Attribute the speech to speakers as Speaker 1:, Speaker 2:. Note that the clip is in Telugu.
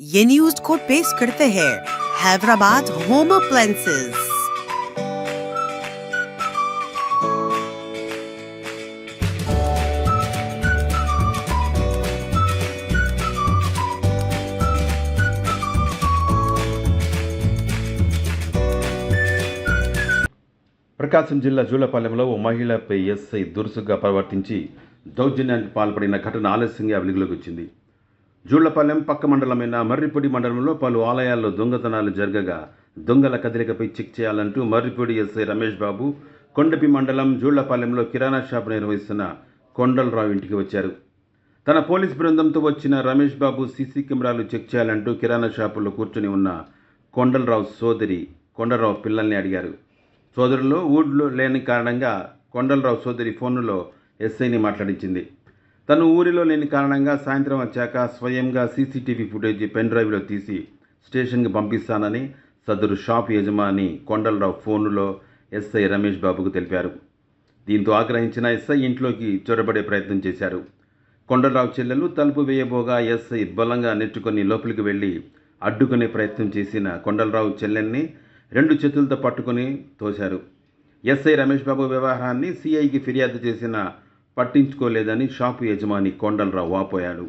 Speaker 1: ये न्यूज को पेश करते हैं हैदराबाद होम अप्लायंसेज
Speaker 2: ప్రకాశం జిల్లా జూలపాలెంలో ఓ మహిళపై ఎస్ఐ దురుసుగా ప్రవర్తించి దౌర్జన్యానికి పాల్పడిన ఘటన ఆలస్యంగా వెలుగులోకి వచ్చింది జూళ్ళపాలెం పక్క మండలమైన మర్రిపొడి మండలంలో పలు ఆలయాల్లో దొంగతనాలు జరగగా దొంగల కదలికపై చెక్ చేయాలంటూ మర్రిపొడి ఎస్ఐ రమేష్ బాబు కొండపి మండలం జూళ్ళపాలెంలో కిరాణా షాప్ నిర్వహిస్తున్న కొండలరావు ఇంటికి వచ్చారు. తన పోలీస్ బృందంతో వచ్చిన రమేష్ బాబు సీసీ కెమెరాలు చెక్ చేయాలంటూ కిరాణా షాపులో కూర్చుని ఉన్న కొండలరావు సోదరి కొండలరావు పిల్లల్ని అడిగారు. సోదరులు ఊళ్ళో లేని కారణంగా కొండలరావు సోదరి ఫోనులో ఎస్ఐని మాట్లాడించింది. తను ఊరిలో లేని కారణంగా సాయంత్రం వచ్చాక స్వయంగా సీసీటీవీ ఫుటేజ్ పెన్ డ్రైవ్లో తీసి స్టేషన్కి పంపిస్తానని సదరు షాప్ యజమాని కొండలరావు ఫోనులో ఎస్ఐ రమేష్ బాబుకు తెలిపారు. దీంతో ఆగ్రహించిన ఎస్ఐ ఇంట్లోకి చొరబడే ప్రయత్నం చేశారు. కొండలరావు చెల్లెలు తలుపు వేయబోగా ఎస్ఐ బలంగా నెట్టుకొని లోపలికి వెళ్ళి అడ్డుకునే ప్రయత్నం చేసిన కొండలరావు చెల్లెల్ని రెండు చేతులతో పట్టుకొని తోశారు. ఎస్ఐ రమేష్ బాబు వ్యవహారాన్ని సిఐకి ఫిర్యాదు చేసిన పట్టించుకోలేదని షాపు యజమాని కొండలరావు వాపోయాడు.